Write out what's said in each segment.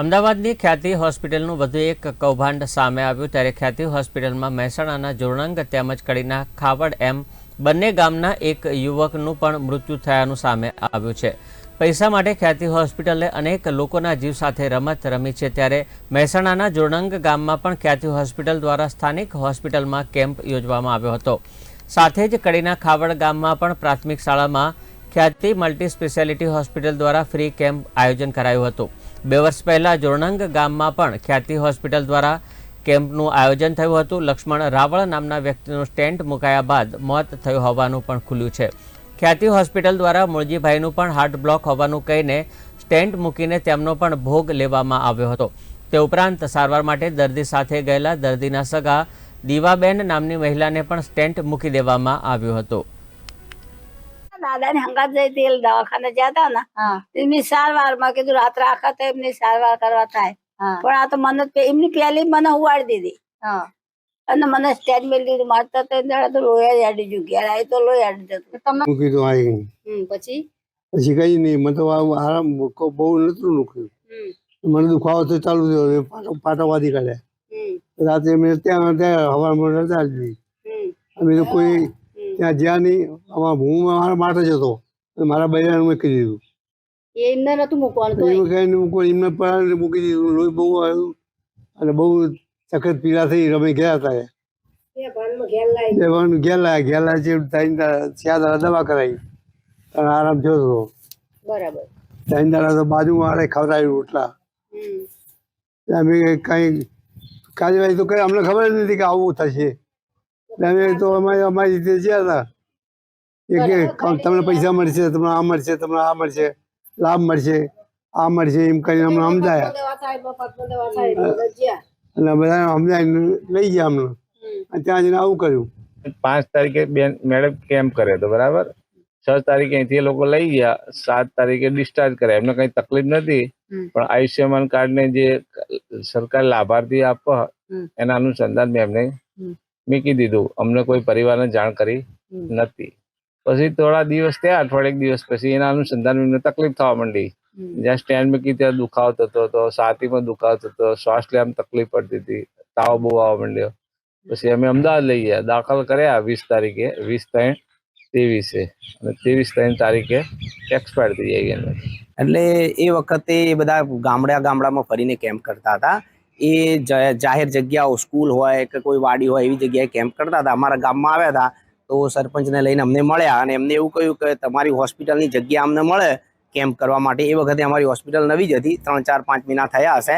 અમદાવાદની ખ્યાતિ હોસ્પિટલનું વધુ એક કૌભાંડ સામે આવ્યું ત્યારે ખ્યાતિ હોસ્પિટલમાં મહેસાણાના જોરણંગ તેમજ કડીના ખાવડ એમ બંને ગામના એક યુવકનું પણ મૃત્યુ થયાનું સામે આવ્યું છે. પૈસા માટે ખ્યાતિ હોસ્પિટલે અનેક લોકોના જીવ સાથે રમત રમી છે ત્યારે મહેસાણાના જોરણંગ ગામમાં પણ ખ્યાતિ હોસ્પિટલ દ્વારા સ્થાનિક હોસ્પિટલમાં કેમ્પ યોજવામાં આવ્યો હતો. સાથે જ કડીના ખાવડ ગામમાં પણ પ્રાથમિક શાળામાં ખ્યાતિ મલ્ટી સ્પેશિયાલિટી હોસ્પિટલ દ્વારા ફ્રી કેમ્પ આયોજન કરાયું હતું. બે વર્ષ પહેલાં જોરણંગ ગામમાં પણ ખ્યાતિ હોસ્પિટલ દ્વારા કેમ્પનું આયોજન થયું હતું. લક્ષ્મણ રાવળ નામના વ્યક્તિનું સ્ટેન્ટ મુકાયા બાદ મોત થયું હોવાનું પણ ખુલ્યું છે. ખ્યાતિ હોસ્પિટલ દ્વારા મૂળજીભાઈનું પણ હાર્ટ બ્લોક હોવાનું કહીને સ્ટેન્ટ મૂકીને તેમનો પણ ભોગ લેવામાં આવ્યો હતો. તે ઉપરાંત સારવાર માટે દર્દી સાથે ગયેલા દર્દીના સગા દીવાબેન નામની મહિલાને પણ સ્ટેન્ટ મૂકી દેવામાં આવ્યું હતું. દાદાને હંગાત જઈ તેલ દવાખાને જતા ને હા. એમની સારવારમાં કીધું રાત્રે આખા તો એમની સારવાર કરવા થાય. પણ આ તો મને એમની પહેલી મને ઉવાડી દીધી. અને મને સ્ટેન્ડ મેળ દીધું મારતા તો દાડા તો લોહી જ અડી ગયું ઘેર આવી તો લોહી અડી જતું. તમે મૂકી તો આવી પછી? પછી કઈ નહીં મને તો આરામ બહુ નતું નુખ્યું મને દુખાવો તો ચાલુ થયો પાટો પાટો વાદી કાઢ્યા રાતે અમે ત્યાં ત્યાં હવા જ અમે તો કોઈ. ત્યાં જ્યાં નહીં અમારા હું મારા માટે જ હતો. મારા બૈરાને મૂકી દીધું. એ એમને નતું મૂકવાનું તો એમાં કઈ નહીં કોઈ એમને પણ મૂકી દીધું. લોહી બહુ આવ્યું. અને બહુ સખત પીડા થઈ રમે ગયા હતા એ. ઘેર લાયા. ઘેર લાયા. છે ત્રણ દાડા દવા કરાવી. અને આરામ થયો હતો. બરાબર. ત્રણ દાડા તો બાજુ વાળે રોટલા. અમે કઈ કાર્યવાહી તો કઈ અમને ખબર જ નથી કે આવું થશે. અમે તો અમારી અમારી રીતે જ્યાં હતા એ કે તમને પૈસા મળશે તમને આ મળશે તમને આ મળશે લાભ મળશે આ મળશે એમ કરીને અમને સમજાયા. દવા થાય, મફતમાં દવા થાય એટલે બધા જ્યાં. અને બધા સમજાવીને લઈ ગયા અમને. અને ત્યાં જઈને આવું કર્યું. પાંચ તારીખે બેન મેડમ કેમ્પ કર્યો હતો બરાબર? છ તારીખે અહીંથી એ લોકો લઈ ગયા સાત તારીખે ડિસ્ચાર્જ કર્યા એમને કઈ તકલીફ નથી પણ આયુષ્યમાન કાર્ડ ને જે સરકાર લાભાર્થી આપવા એના અનુસંધાન મેં એમને હમ. મૂકી દીધું. અમને કોઈ પરિવારને જાણ કરી નથી. પછી થોડા દિવસ થયા અઠવાડિયે દિવસ પછી એના અનુસંધાન એમને તકલીફ થવા માંડી. જ્યાં સ્ટેન્ડ મૂકી ત્યાં દુખાવો થતો હતો છાતીમાં દુખાવો થતો હતો શ્વાસ લેવામાં તકલીફ પડતી હતી તાવ બહુ આવવા માંડ્યો. પછી અમે અમદાવાદ લઈ ગયા. દાખલ કર્યા વીસ તારીખે વીસ ત્રણ ત્રેવીસે. અને ત્રેવીસ ત્રણ તારીખે એક્સપાયર થઈ જાય એટલે એ વખતે એ બધા ગામડા ગામડામાં ફરીને કેમ્પ કરતા હતા? એ જાહેર જગ્યાઓ, સ્કૂલ હોય કે કોઈ વાડી હોય એવી જગ્યાએ કેમ્પ કરતા હતા. અમારા ગામમાં આવ્યા હતા તો સરપંચને લઈને અમને મળ્યા અને એમને એવું કહ્યું કે તમારી હોસ્પિટલની જગ્યા અમને મળે કેમ્પ કરવા માટે. એ વખતે અમારી હોસ્પિટલ નવી જ હતી, ત્રણ, ચાર, પાંચ મહિના થયા હશે.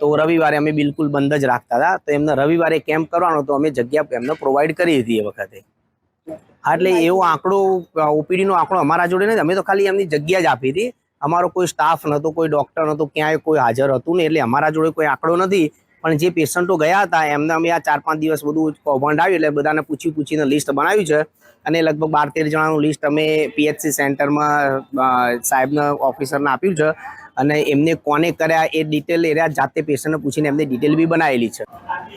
તો રવિવારે અમે બિલકુલ બંધ જ રાખતા હતા. તો એમને રવિવારે કેમ્પ કરવાનો તો અમે જગ્યા એમને પ્રોવાઈડ કરી હતી એ વખતે. એટલે એવો આંકડો ઓપીડીનો આંકડો અમારા જોડે નથી અમે તો ખાલી એમની જગ્યા જ આપી હતી. અમારો કોઈ સ્ટાફ નહોતો, કોઈ ડોક્ટર નહોતો, ક્યાંય કોઈ હાજર હતું નહીં. એટલે અમારા જોડે કોઈ આંકડો નથી. પણ જે પેશન્ટો ગયા હતા, એમને અમે આ ચાર પાંચ દિવસ બધું કૌભાંડ આવ્યું એટલે બધાને પૂછી પૂછીને લિસ્ટ બનાવ્યું છે. અને લગભગ બાર તેર જણાનું લિસ્ટ અમે પીએચસી સેન્ટરમાં સાહેબના ઓફિસરને આપ્યું છે. અને એમને કોને કર્યા એ ડિટેલ એરિયા જાતે પેશન્ટને પૂછીને એમને ડિટેલ બી બનાવેલી છે.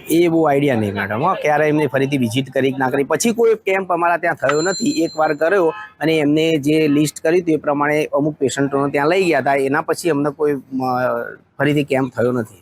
એ બહુ આઈડિયા નહીં મેડમ ક્યારે એમને ફરીથી વિઝિટ કરી ના કરી. પછી કોઈ કેમ્પ અમારા ત્યાં થયો નથી. એક વાર કર્યો અને એમને જે લિસ્ટ કરી હતી એ પ્રમાણે અમુક પેશન્ટોને ત્યાં લઈ ગયા હતા. એના પછી અમને કોઈ ફરીથી કેમ્પ થયો નથી.